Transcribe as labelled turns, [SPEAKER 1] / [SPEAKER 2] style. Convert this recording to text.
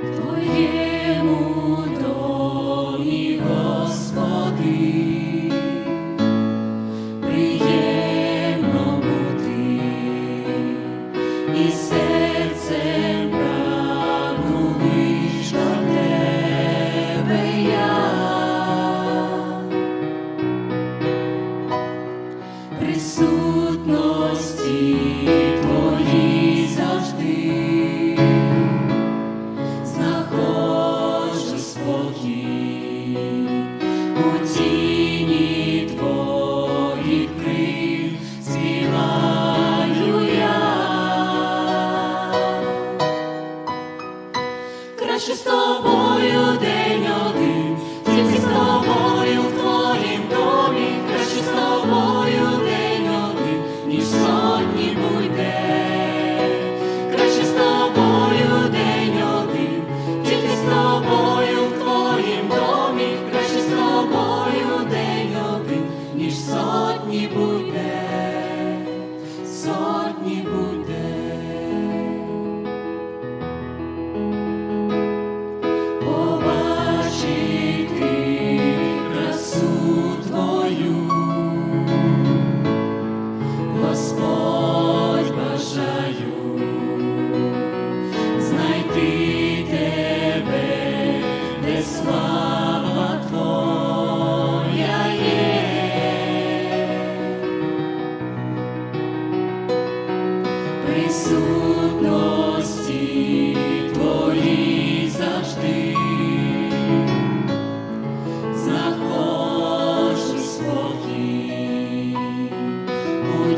[SPEAKER 1] Твоє тільки з тобою день ніж сотні буде. Краще з тобою день один, тільки з тобою в твоїм домі, краще з тобою день один, ніж сотні буде, сотні буде. Де слава. Присутності твої завжди знаходжу спокій у